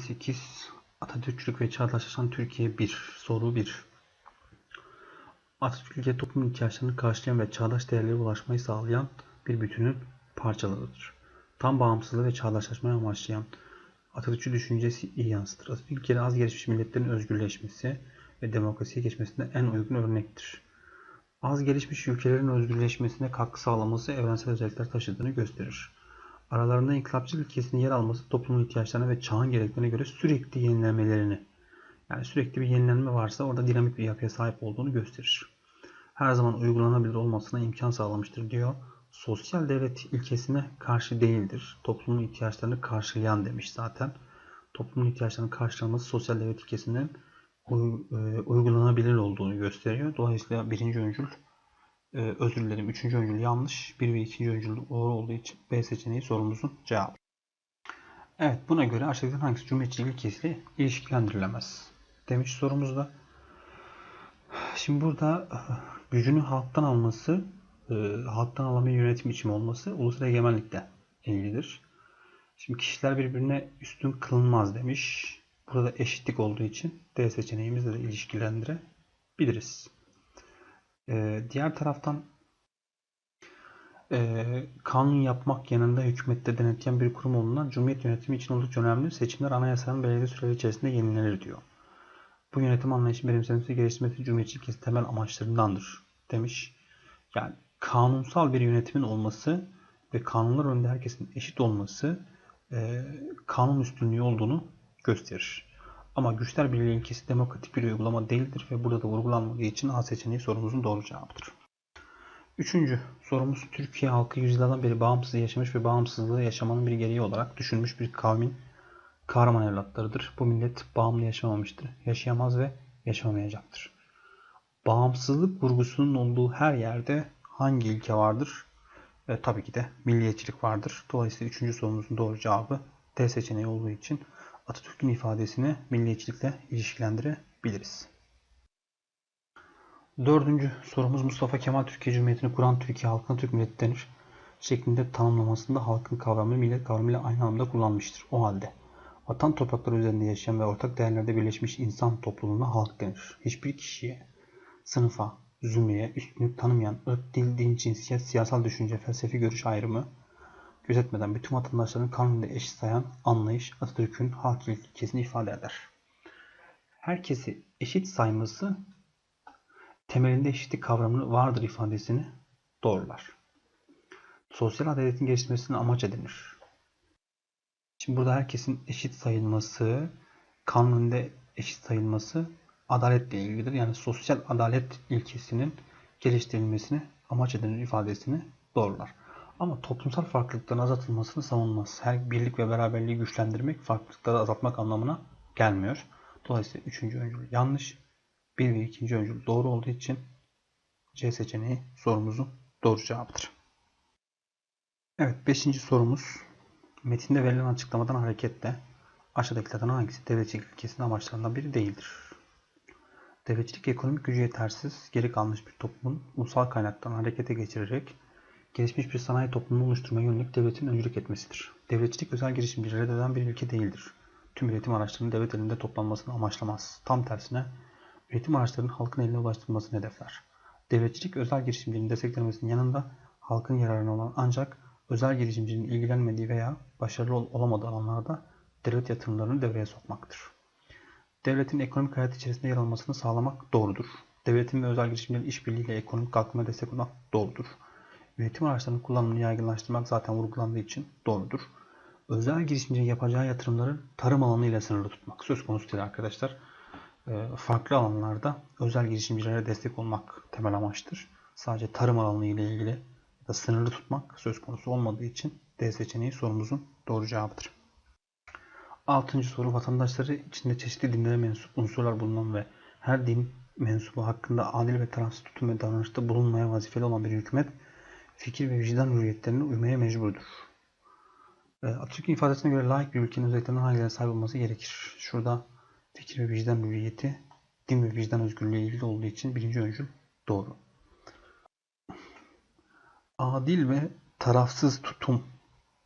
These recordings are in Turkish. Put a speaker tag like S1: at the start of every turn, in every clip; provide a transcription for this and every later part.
S1: 8 Atatürkçülük ve Çağdaşlaşan Türkiye 1 Soru 1 Atatürk ülke toplum ihtiyaçlarını karşılayan ve çağdaş değerlere ulaşmayı sağlayan bir bütünün parçalarıdır. Tam bağımsızlığı ve çağdaşlaşmayı amaçlayan Atatürkçü düşüncesi iyi yansıtır. Atatürk ülkede az gelişmiş milletlerin özgürleşmesi ve demokrasiye geçmesine en uygun örnektir. Az gelişmiş ülkelerin özgürleşmesine katkı sağlaması evrensel özellikler taşıdığını gösterir. Aralarında inkılapçı ülkesinin yer alması toplumun ihtiyaçlarına ve çağın gereklerine göre sürekli yenilenmelerini, yani sürekli bir yenilenme varsa orada dinamik bir yapıya sahip olduğunu gösterir. Her zaman uygulanabilir olmasına imkan sağlamıştır diyor. Sosyal devlet ilkesine karşı değildir. Toplumun ihtiyaçlarını karşılayan demiş zaten. Toplumun ihtiyaçlarının karşılanması sosyal devlet ilkesinden e, uygulanabilir olduğunu gösteriyor. Dolayısıyla birinci öncül ee, özür dilerim. Üçüncü öncül yanlış. Bir ve ikinci öncül doğru olduğu için B seçeneği sorumuzun cevabı. Evet buna göre aşağıdakilerden hangisi cumhuriyetçilik ilkesiyle ilişkilendirilemez? Demiş sorumuzda. Şimdi burada e, gücünü halktan alması, e, halktan alamayan yönetim biçimi olması ulusal egemenlikle ilgilidir. Şimdi kişiler birbirine üstün kılınmaz demiş. Burada eşitlik olduğu için D seçeneğimizle de ilişkilendirebiliriz. Ee, diğer taraftan e, kanun yapmak yanında hükümette denetleyen bir kurum olunan Cumhuriyet yönetimi için oldukça önemli. Seçimler anayasanın belirli süreleri içerisinde yenilenir diyor. Bu yönetim anlayışı benimsenmesi geliştirmesi Cumhuriyetçilik ilkesi temel amaçlarındandır demiş. Yani kanunsal bir yönetimin olması ve kanunlar önünde herkesin eşit olması e, kanun üstünlüğü olduğunu gösterir. Ama güçler birliği ilkesi demokratik bir uygulama değildir ve burada da vurgulanmadığı için A seçeneği sorumuzun doğru cevabıdır. Üçüncü sorumuz Türkiye halkı yüzyıllardan beri bağımsız yaşamış ve bağımsızlığı yaşamanın bir gereği olarak düşünmüş bir kavmin kahraman evlatlarıdır. Bu millet bağımlı yaşamamıştır. Yaşayamaz ve yaşamamayacaktır. Bağımsızlık vurgusunun olduğu her yerde hangi ilke vardır? E, tabii ki de milliyetçilik vardır. Dolayısıyla üçüncü sorumuzun doğru cevabı D seçeneği olduğu için Atatürk'ün ifadesini milliyetçilikle ilişkilendirebiliriz. Dördüncü sorumuz Mustafa Kemal Türkiye Cumhuriyeti'ni kuran Türkiye halkına Türk milleti denir şeklinde tanımlamasında halkın kavramı millet kavramıyla aynı anlamda kullanmıştır. O halde vatan toprakları üzerinde yaşayan ve ortak değerlerde birleşmiş insan topluluğuna halk denir. Hiçbir kişiye, sınıfa, zümreye üstünlük tanımayan ırk, dil, din, cinsiyet, siyasal düşünce, felsefi görüş ayrımı gözetmeden bütün vatandaşların kanunda eşit sayan anlayış Atatürk'ün halk ilkesini ifade eder. Herkesi eşit sayması temelinde eşitlik kavramı vardır ifadesini doğrular. Sosyal adaletin geliştirmesini amaç edinir. Şimdi burada herkesin eşit sayılması, kanun önünde eşit sayılması adaletle ilgilidir. Yani sosyal adalet ilkesinin geliştirilmesini amaç edinir ifadesini doğrular. Ama toplumsal farklılıkların azaltılmasını savunmaz. Her birlik ve beraberliği güçlendirmek, farklılıkları azaltmak anlamına gelmiyor. Dolayısıyla üçüncü öncül yanlış. Bir ve ikinci öncül doğru olduğu için C seçeneği sorumuzun doğru cevabıdır. Evet beşinci sorumuz. Metinde verilen açıklamadan hareketle aşağıdakilerden hangisi devletçilik ilkesinin amaçlarından biri değildir? Devletçilik ekonomik gücü yetersiz, geri kalmış bir toplumun ulusal kaynaktan harekete geçirerek gelişmiş bir sanayi toplumunu oluşturmaya yönelik devletin öncülük etmesidir. Devletçilik özel girişimcileri reddeden bir ülke değildir. Tüm üretim araçlarının devlet elinde toplanmasını amaçlamaz. Tam tersine üretim araçlarının halkın eline ulaştırılmasını hedefler. Devletçilik özel girişimcinin desteklenmesinin yanında halkın yararına olan ancak özel girişimcinin ilgilenmediği veya başarılı ol- olamadığı alanlarda devlet yatırımlarını devreye sokmaktır. Devletin ekonomik hayat içerisinde yer almasını sağlamak doğrudur. Devletin ve özel girişimlerin işbirliğiyle ekonomik kalkınmaya destek olmak doğrudur. Üretim araçlarının kullanımını yaygınlaştırmak zaten vurgulandığı için doğrudur. Özel girişimcinin yapacağı yatırımları tarım alanı ile sınırlı tutmak söz konusu değil arkadaşlar. Ee, Farklı alanlarda özel girişimcilere destek olmak temel amaçtır. Sadece tarım alanı ile ilgili da sınırlı tutmak söz konusu olmadığı için D seçeneği sorumuzun doğru cevabıdır. Altıncı soru vatandaşları içinde çeşitli dinlere mensup unsurlar bulunan ve her din mensubu hakkında adil ve tarafsız tutum ve davranışta bulunmaya vazifeli olan bir hükümet fikir ve vicdan hürriyetlerine uymaya mecburdur. E, Atatürk'ün ifadesine göre layık bir ülkenin özelliklerinden hangilerine sahip olması gerekir? Şurada fikir ve vicdan hürriyeti din ve vicdan özgürlüğü ile ilgili olduğu için birinci öncül doğru. Adil ve tarafsız tutum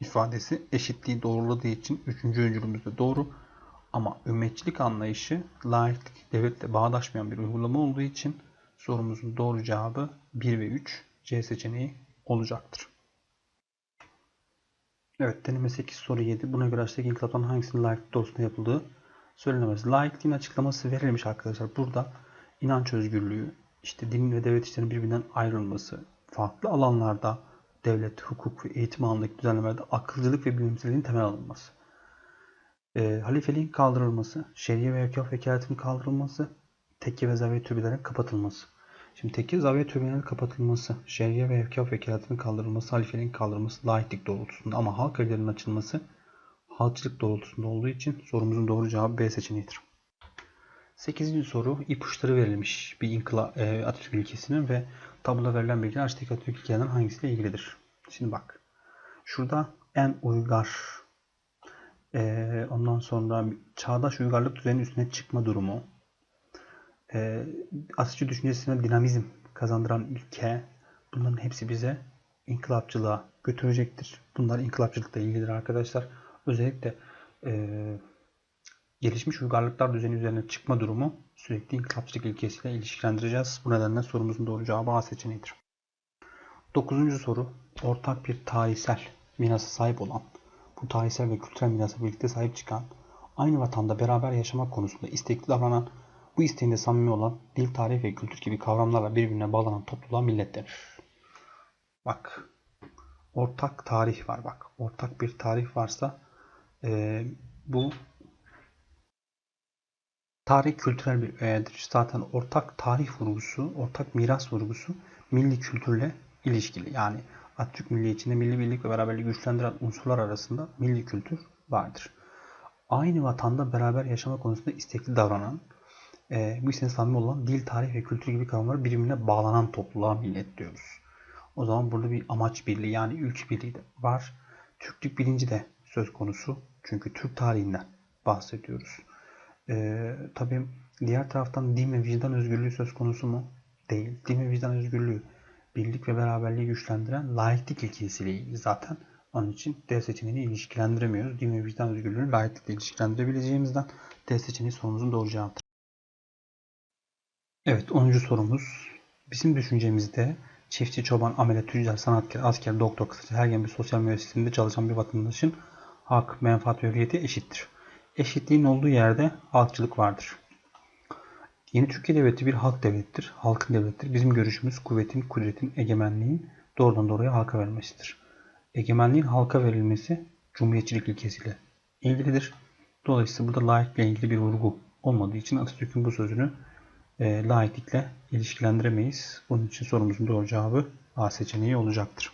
S1: ifadesi eşitliği doğruladığı için üçüncü öncülümüz de doğru. Ama ümmetçilik anlayışı laiklik devletle bağdaşmayan bir uygulama olduğu için sorumuzun doğru cevabı 1 ve 3 C seçeneği olacaktır. Evet deneme 8 soru 7. Buna göre aşağıdaki inkılapların hangisinin laiklik doğrultusunda yapıldığı söylenemez. Laikliğin açıklaması verilmiş arkadaşlar. Burada inanç özgürlüğü, işte din ve devlet işlerinin birbirinden ayrılması, farklı alanlarda devlet, hukuk ve eğitim alanındaki düzenlemelerde akılcılık ve bilimselliğin temel alınması. E, halifeliğin kaldırılması, şeriye ve evkaf vekaletinin kaldırılması, tekke ve zaviye türbelerin kapatılması. Şimdi tekke zaviye türbelerinin kapatılması, şeriye ve evkaf vekaletinin kaldırılması, halifeliğin kaldırılması laiklik doğrultusunda ama halk evlerinin açılması halkçılık doğrultusunda olduğu için sorumuzun doğru cevabı B seçeneğidir. 8. soru ipuçları verilmiş bir inkıla, e, Atatürk ilkesinin ve tabloda verilen bilgiler aşağıdaki Atatürk ilkelerinden hangisiyle ilgilidir? Şimdi bak. Şurada en uygar e, ondan sonra çağdaş uygarlık düzeninin üstüne çıkma durumu e, Atatürk düşüncesine dinamizm kazandıran ilke bunların hepsi bize inkılapçılığa götürecektir. Bunlar inkılapçılıkla ilgilidir arkadaşlar. Özellikle e, gelişmiş uygarlıklar düzeni üzerine çıkma durumu sürekli inkılapçılık ilkesiyle ilişkilendireceğiz. Bu nedenle sorumuzun doğru cevabı A seçeneğidir. Dokuzuncu soru. Ortak bir tarihsel mirasa sahip olan, bu tarihsel ve kültürel mirasa birlikte sahip çıkan, aynı vatanda beraber yaşamak konusunda istekli davranan, bu isteğinde samimi olan, dil, tarih ve kültür gibi kavramlarla birbirine bağlanan topluluğa millet denir. Bak, ortak tarih var bak. Ortak bir tarih varsa e, bu tarih kültürel bir öğedir. Zaten ortak tarih vurgusu, ortak miras vurgusu milli kültürle ilişkili. Yani Atatürk milliyetçinde milli birlik ve beraberliği güçlendiren unsurlar arasında milli kültür vardır. Aynı vatanda beraber yaşama konusunda istekli davranan, e, bu isteğine samimi olan dil, tarih ve kültür gibi kavramlar birbirine bağlanan topluluğa millet diyoruz. O zaman burada bir amaç birliği yani ülke birliği de var. Türklük bilinci de söz konusu. Çünkü Türk tarihinden bahsediyoruz. Ee, tabii diğer taraftan din ve vicdan özgürlüğü söz konusu mu? Değil. Din ve vicdan özgürlüğü birlik ve beraberliği güçlendiren laiklik ilkesiyle zaten. Onun için D seçeneğini ilişkilendiremiyoruz. Din ve vicdan özgürlüğünü laiklikle ilişkilendirebileceğimizden D seçeneği sorumuzun doğru cevabıdır. Evet 10. sorumuz. Bizim düşüncemizde çiftçi, çoban, amele, tüccar, sanatkar, asker, doktor, kısaca herhangi bir sosyal müessesinde çalışan bir vatandaşın hak, menfaat ve hürriyeti eşittir. Eşitliğin olduğu yerde halkçılık vardır. Yeni Türkiye Devleti bir halk devlettir, halkın devlettir. Bizim görüşümüz kuvvetin, kudretin, egemenliğin doğrudan doğruya halka verilmesidir. Egemenliğin halka verilmesi cumhuriyetçilik ilkesiyle ilgilidir. Dolayısıyla burada laiklikle ilgili bir vurgu olmadığı için Atatürk'ün bu sözünü e, laiklikle ilişkilendiremeyiz. Bunun için sorumuzun doğru cevabı A seçeneği olacaktır.